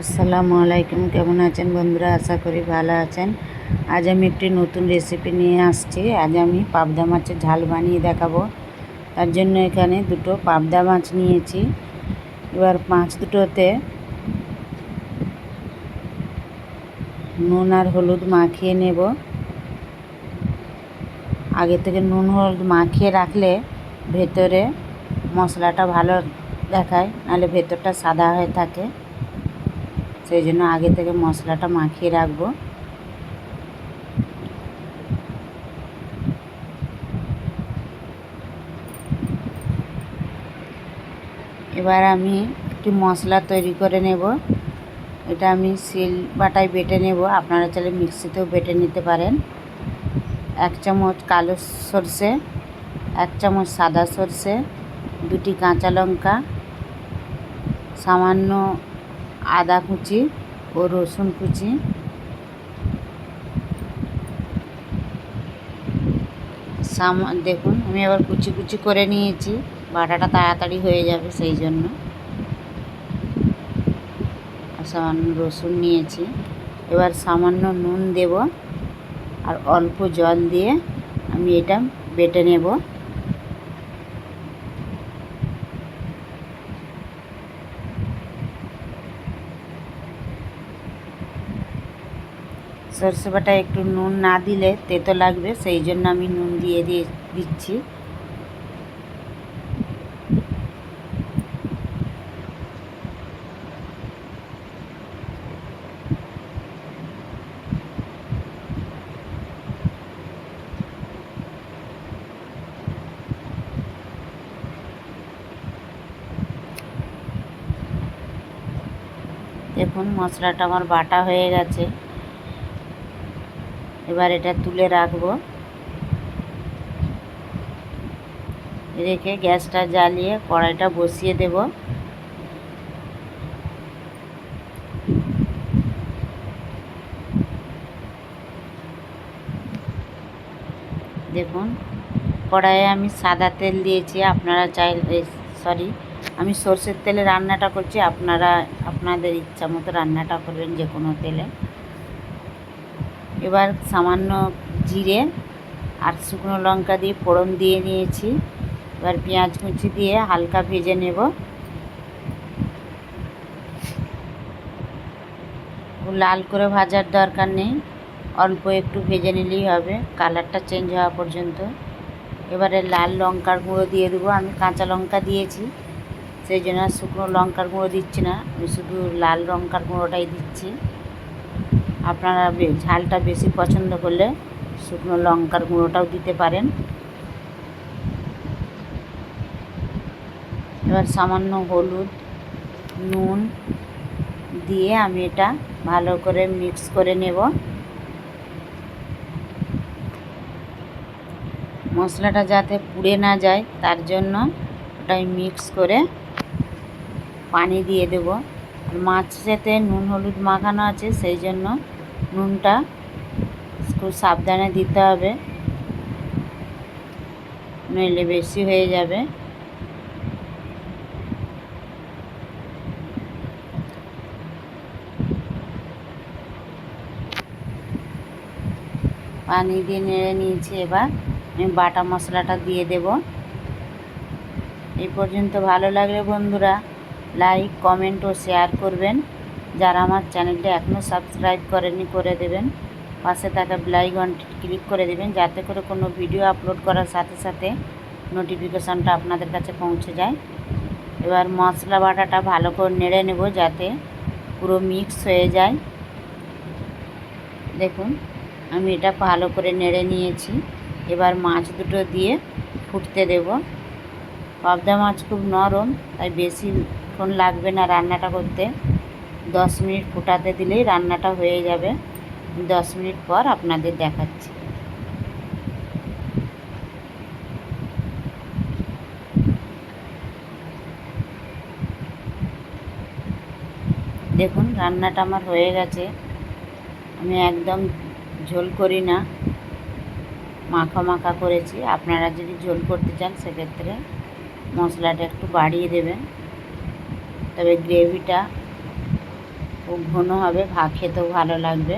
আসসালামু আলাইকুম, কেমন আছেন বন্ধুরা? আশা করি ভালো আছেন। আজ আমি একটি নতুন রেসিপি নিয়ে আসছি। আজ আমি পাবদা মাছের ঝাল বানিয়ে দেখাবো। তার জন্য এখানে দুটো পাবদা মাছ নিয়েছি। এবার মাছ দুটোতে নুন আর হলুদ মাখিয়ে নেব। আগে থেকে নুন, হলুদ মাখিয়ে রাখলে ভেতরে মশলাটা ভালো দেখায়, নাহলে ভেতরটা সাদা হয়ে থাকে। সেই জন্য আগে থেকে মশলাটা মাখিয়ে রাখব। এবার আমি একটি মশলা তৈরি করে নেব। এটা আমি শিল বাটায় বেটে নেব। আপনারা চাইলে মিক্সিতেও বেটে নিতে পারেন। এক চামচ কালো সর্ষে, এক চামচ সাদা সর্ষে, দুটি কাঁচা লঙ্কা, সামান্য আদা কুচি ও রসুন কুচি। সাম দেখুন, আমি আবার কুচি কুচি করে নিয়েছি। বাটাটা তাড়াতাড়ি হয়ে যাবে সেই জন্য। সামান্য রসুন নিয়েছি। এবার সামান্য নুন দেব আর অল্প জল দিয়ে আমি এটা বেটে নেব। সর্ষে বাটা একটু নুন না দিলে তেতো লাগবে, সেই জন্য আমি নুন দিয়ে দিয়ে দিচ্ছি। দেখুন, মশলাটা আমার বাটা হয়ে গেছে। এবার এটা তুলে রাখব। রেখে গ্যাসটা জ্বালিয়ে কড়াইটা বসিয়ে দেব। দেখুন, কড়াইয়ে আমি সাদা তেল দিয়েছি, আপনারা চাই সরি আমি সর্ষের তেলে রান্নাটা করছি, আপনারা, আপনাদের ইচ্ছা মতো রান্নাটা করবেন যে কোনো তেলে। এবার সামান্য জিরে আর শুকনো লঙ্কা দিয়ে ফোড়ন দিয়ে নিয়েছি। এবার পেঁয়াজ কুচি দিয়ে হালকা ভেজে নেব। লাল করে ভাজার দরকার নেই। অল্প একটু ভেজে নিলেই হবে। কালারটা চেঞ্জ হওয়া পর্যন্ত। এবারে লাল লঙ্কার গুঁড়ো দিয়ে দেবো। আমি কাঁচা লঙ্কা দিয়েছি। সেই জন্য শুকনো লঙ্কার গুঁড়ো দিচ্ছি না। আমি শুধু লাল লঙ্কার গুঁড়োটাই দিচ্ছি। আপনারা ঝালটা বেশি পছন্দ করলে শুকনো লঙ্কার গুঁড়োটাও দিতে পারেন। এবার সামান্য হলুদ, নুন দিয়ে আমি এটা ভালো করে মিক্স করে নেব। মশলাটা যাতে পুড়ে না যায়, তার জন্য ওটাই মিক্স করে পানি দিয়ে দেব। মাছেতে নুন হলুদ মাখানো আছে, সেই জন্য নুনটা খুব সাবধানে দিতে হবে। নইলে বেশি হয়ে যাবে। পানি দিয়ে নেড়ে নিয়েছি এবার। আমি বাটা মশলাটা দিয়ে দেব। এই পর্যন্ত ভালো লাগলে বন্ধুরা, লাইক, কমেন্ট ও শেয়ার করবেন। যারা আমার চ্যানেলটা এখনও সাবস্ক্রাইব করেনি করে দেবেন। পাশে থাকা ব্লাইকনটি ক্লিক করে দেবেন, যাতে করে কোনো ভিডিও আপলোড করার সাথে সাথে নোটিফিকেশানটা আপনাদের কাছে পৌঁছে যায়। এবার মশলা বাটাটা ভালো করে নেড়ে নেব, যাতে পুরো মিক্স হয়ে যায়। দেখুন, আমি এটা ভালো করে নেড়ে নিয়েছি। এবার মাছ দুটো দিয়ে ফুটতে দেব। পাবদা মাছ খুব নরম, তাই বেশিক্ষণ লাগবে না রান্নাটা করতে। দশ মিনিট ফুটাতে দিলেই রান্নাটা হয়ে যাবে। দশ মিনিট পর আপনাদের দেখাচ্ছি। দেখুন, রান্নাটা আমার হয়ে গেছে। আমি একদম ঝোল করি না। মাখা মাখা করেছি। আপনারা যদি ঝোল করতে চান, সেক্ষেত্রে মশলাটা একটু বাড়িয়ে দেবেন। তবে গ্রেভিটা খুব ঘন হবে ভা খেতেও ভালো লাগবে।